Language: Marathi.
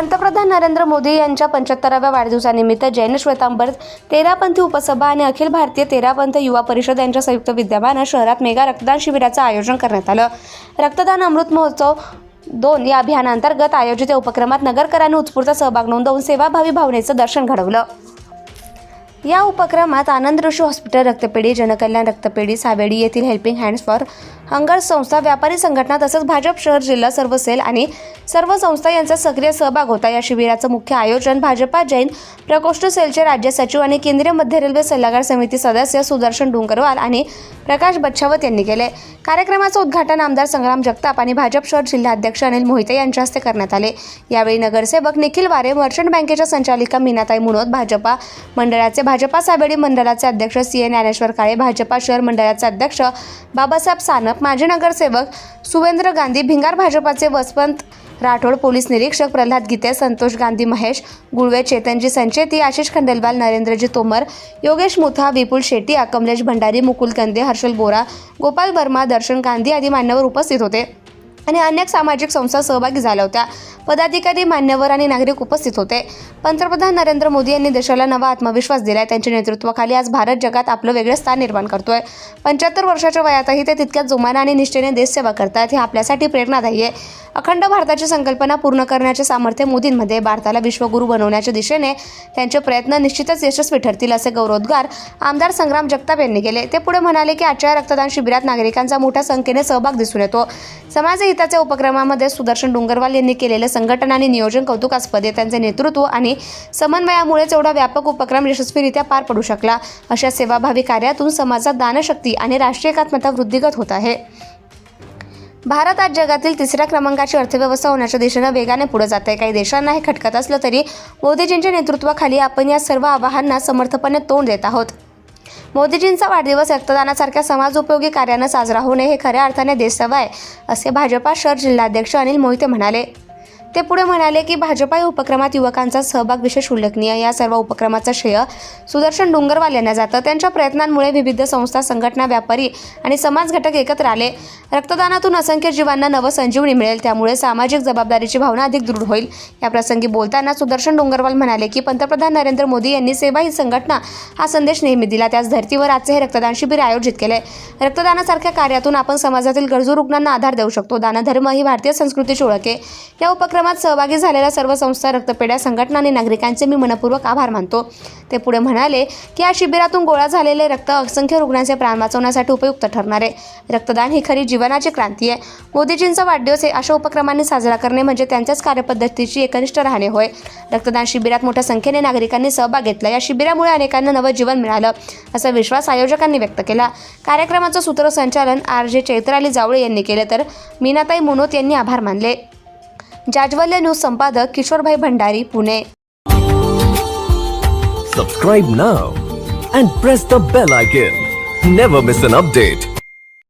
पंतप्रधान नरेंद्र मोदी यांच्या पंच्याहत्तराव्या वाढदिवसानिमित्त जैन श्वेतांबर तेरापंथी उपसभा आणि अखिल भारतीय तेरापंथ युवा परिषद यांच्या संयुक्त विद्यमानं शहरात मेगा रक्तदान शिबिराचं आयोजन करण्यात आलं. रक्तदान अमृत महोत्सव दोन या अभियानांतर्गत आयोजित या उपक्रमात नगरकरांनी उत्स्फूर्त सहभाग नोंदवून सेवाभावी भावनेचं दर्शन घडवलं. या उपक्रमात आनंद ऋषी हॉस्पिटल रक्तपेढी जनकल्याण रक्तपेढी सावेडी येथील हेल्पिंग हँड्स फॉर हंगर संस्था व्यापारी संघटना तसंच भाजप शहर जिल्हा सर्व सेल आणि सर्व संस्था यांचा सक्रिय सहभाग होता. या शिबिराचं मुख्य आयोजन भाजपा जैन प्रकोष्ठ सेलचे राज्य सचिव आणि केंद्रीय मध्य रेल्वे सल्लागार समिती सदस्य सुदर्शन डोंगरवाल आणि प्रकाश बच्छावत यांनी केले. कार्यक्रमाचं उद्घाटन आमदार संग्राम जगताप आणि भाजप शहर जिल्हा अध्यक्ष अनिल मोहिते यांच्या हस्ते करण्यात आले. यावेळी नगरसेवक निखिल वारे मर्चंट बँकेच्या संचालिका मीनाताई मुनोत भाजपा मंडळाचे भाजपा साबेडी मंडळाचे अध्यक्ष सी ए ज्ञानेश्वर काळे भाजपा शहर मंडळाचे अध्यक्ष बाबासाहेब सानप माजी नगरसेवक सुवेंद्र गांधी भिंगार भाजपाचे वसवंत राठोड पोलीस निरीक्षक प्रल्हाद गीते संतोष गांधी महेश गुळवे चेतनजी संचेती आशिष खंडेलवाल नरेंद्रजी तोमर योगेश मुथा विपुल शेट्टी अकमलेश भंडारी मुकुल कंदे हर्षल बोरा गोपाल वर्मा दर्शन गांधी आदी मान्यवर उपस्थित होते. आणि अनेक सामाजिक संस्था सहभागी झाल्या होत्या. पदाधिकारी मान्यवर आणि नागरिक उपस्थित होते. पंतप्रधान नरेंद्र मोदी यांनी देशाला नवा आत्मविश्वास दिलाय. त्यांच्या नेतृत्वाखाली आज भारत जगात आपलं वेगळं स्थान निर्माण करतोय. पंच्याहत्तर वर्षाच्या वयातही ते तितक्याच जोमानं आणि निष्ठेने देशसेवा करतात. हे आपल्यासाठी प्रेरणादायी आहे. अखंड भारताची संकल्पना पूर्ण करण्याचे सामर्थ्य मोदींमध्ये भारताला विश्वगुरू बनवण्याच्या दिशेने त्यांचे प्रयत्न निश्चितच यशस्वी ठरतील असे गौरवोद्गार आमदार संग्राम जगताप यांनी केले. ते पुढे म्हणाले की आजच्या रक्तदान शिबिरात नागरिकांचा मोठ्या संख्येने सहभाग दिसून येतो. समाज हिताच्या उपक्रमामध्ये सुदर्शन डोंगरवाल यांनी केलेले संघटन आणि नियोजन कौतुकास्पद आहे. त्यांचे नेतृत्व आणि समन्वयामुळेच एवढा व्यापक उपक्रम यशस्वीरित्या पार पडू शकला. अशा सेवाभावी कार्यातून समाजात दानशक्ती आणि राष्ट्रीय एकात्मता वृद्धिगत होत आहे. भारत आज जगातील तिसऱ्या क्रमांकाची अर्थव्यवस्था होण्याच्या दिशेनं वेगाने पुढे जात आहे काही देशांना हे खटकत असलं तरी मोदीजींच्या नेतृत्वाखाली आपण या सर्व आव्हानांना समर्थपणे तोंड देत आहोत. मोदीजींचा वाढदिवस रक्तदानासारख्या समाजोपयोगी कार्यानं साजरा होणे हे खऱ्या अर्थाने देशसेवा आहे असे भाजपा शहर जिल्हाध्यक्ष अनिल मोहिते म्हणाले. ते पुढे म्हणाले की भाजपा या उपक्रमात युवकांचा सहभाग विशेष उल्लेखनीय. या सर्व उपक्रमाचं श्रेय सुदर्शन डोंगरवाल यांना जातं. त्यांच्या प्रयत्नांमुळे विविध संस्था संघटना व्यापारी आणि समाज घटक एकत्र आले. रक्तदानातून असंख्य जीवांना नवसंजीवनी मिळेल. त्यामुळे सामाजिक जबाबदारीची भावना अधिक दृढ होईल. या प्रसंगी बोलताना सुदर्शन डोंगरवाल म्हणाले की पंतप्रधान नरेंद्र मोदी यांनी सेवा ही संघटना हा संदेश नेहमी दिला. त्याच धर्तीवर आजचे हे रक्तदान शिबिर आयोजित केले. रक्तदानासारख्या कार्यातून आपण समाजातील गरजू रुग्णांना आधार देऊ शकतो. दानधर्म ही भारतीय संस्कृतीची ओळख आहे. या कार्यक्रमात सहभागी झालेल्या सर्व संस्था रक्तपेढ्या संघटना आणि नागरिकांचे मी मनपूर्वक आभार मानतो. ते पुढे म्हणाले की या शिबिरातून गोळा झालेले रक्त असंख्य रुग्णांचे प्राण वाचवण्यासाठी उपयुक्त ठरणार आहे. रक्तदान ही खरी जीवनाची क्रांती आहे. मोदीजींचा वाढदिवस हे अशा उपक्रमांनी साजरा करणे म्हणजे त्यांच्याच कार्यपद्धतीची एकनिष्ठ राहणे होय. रक्तदान शिबिरात मोठ्या संख्येने नागरिकांनी सहभाग घेतला. या शिबिरामुळे अनेकांना नवं जीवन मिळालं असा विश्वास आयोजकांनी व्यक्त केला. कार्यक्रमाचं सूत्रसंचालन आर जे चैत्राली जावळे यांनी केले तर मीनाताई मुनोत यांनी आभार मानले. जाज्वल्य न्यूज संपादक Kishorbhai Bhandari Pune Subscribe now and press the bell icon. Never miss an update.